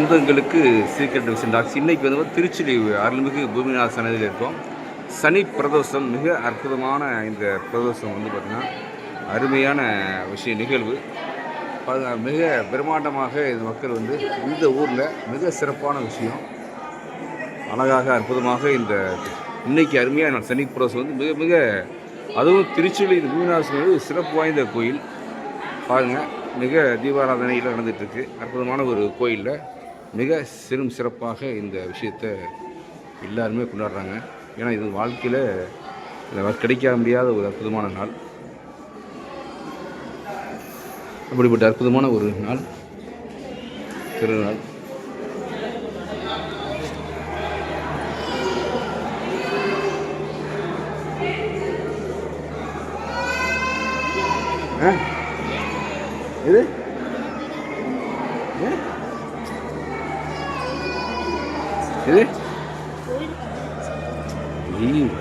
சொந்தங்களுக்கு சீக்கிரம் division tax இன்னைக்கு வந்து திருச்சிலி அருள்மிகு பூமிநாத சன்னதியில் இருக்கோம். சனி பிரதோஷம் மிக அற்புதமான இந்த பிரதோஷம் வந்து பார்த்திங்கன்னா அருமையான விஷய நிகழ்வு. பாருங்க, மிக பிரம்மாண்டமாக இந்த மக்கள் வந்து இந்த ஊரில் மிக சிறப்பான விஷயம். அழகாக அற்புதமாக இந்த இன்னைக்கு அருமையான சனி பிரதோஷம் வந்து மிக மிக அதுவும் திருச்சியில் இந்த பூமிநாத சன்னதி சிறப்பு வாய்ந்த கோயில். பாருங்கள் மிக தீபாராதனையில் நடந்துகிட்ருக்கு அற்புதமான ஒரு கோயிலில். மிக சிறும் சிறப்பாக இந்த விஷயத்தை எல்லாருமே கொண்டாடுறாங்க. ஏன்னா இது வாழ்க்கையில் கிடைக்க முடியாத ஒரு அற்புதமான நாள். அப்படிப்பட்ட அற்புதமான ஒரு நாள். திருநாள். இது? இது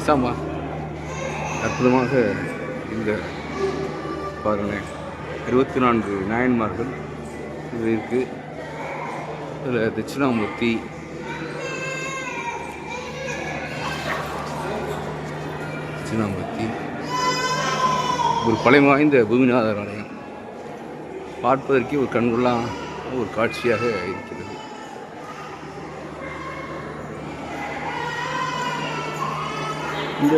சாமா அற்புதமாக இந்த பாருங்களேன் இருபத்தி நான்கு நாயன்மார்கள் இது இருக்குது இதில் தட்சிணாமூர்த்தி. தட்சிணாமூர்த்தி. ஒரு பழைய வாய்ந்த பூமிநாதர் ஆலயம். பார்ப்பதற்கே ஒரு கண்கொள்ளா ஒரு காட்சியாக இருக்கிறது. இந்த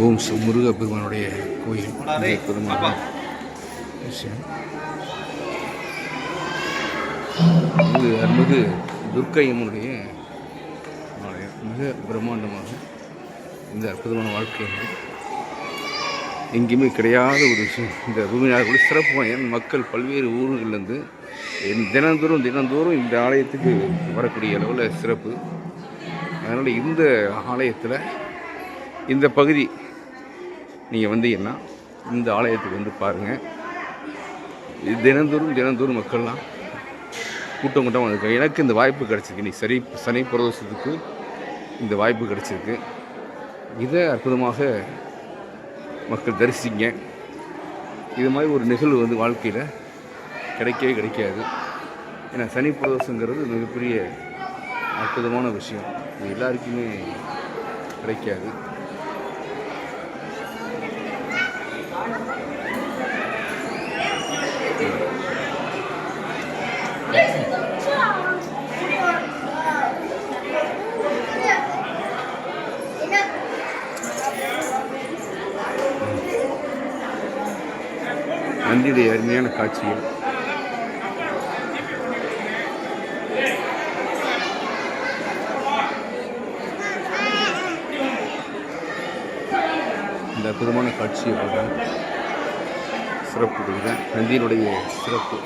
ஓம் ஸ்ரீ முருக பெருமானுடைய கோயில். விஷயம் இது அருள்மிகு துர்க்கை அம்மனுடைய ஆலயம். மிக பிரம்மாண்டமாக இந்த அற்புதமான வாழ்க்கை எங்கேயுமே கிடையாத ஒரு விஷயம். இந்த பூமிநாதோட சிறப்பு வாய்ந்த மக்கள் பல்வேறு ஊர்கள்லேருந்து தினந்தோறும் தினந்தோறும் இந்த ஆலயத்துக்கு வரக்கூடிய அளவில் சிறப்பு. அதனால் இந்த ஆலயத்தில் இந்த பகுதி நீங்கள் வந்தீங்கன்னா இந்த ஆலயத்துக்கு வந்து பாருங்கள் தினந்தோறும் தினந்தோறும் மக்கள்லாம் கூட்டம் கூட்டம் வந்திருக்காங்க. எனக்கு இந்த வாய்ப்பு கிடச்சிருக்கு. நீ சரி சனி பிரதோஷத்துக்கு இந்த வாய்ப்பு கிடச்சிருக்கு. இதை அற்புதமாக மக்கள் தரிசிங்க. இது மாதிரி ஒரு நிகழ்வு வந்து வாழ்க்கையில் கிடைக்கவே கிடைக்காது. ஏன்னா சனி பிரதோஷங்கிறது மிகப்பெரிய அற்புதமான விஷயம். இது எல்லாருக்குமே கிடைக்காது. நந்தியுடைய அருமையான காட்சிகள். இந்த அற்புதமான காட்சியை பார்க்க சிறப்பு கொடுக்குறேன். நந்தியினுடைய சிறப்பு.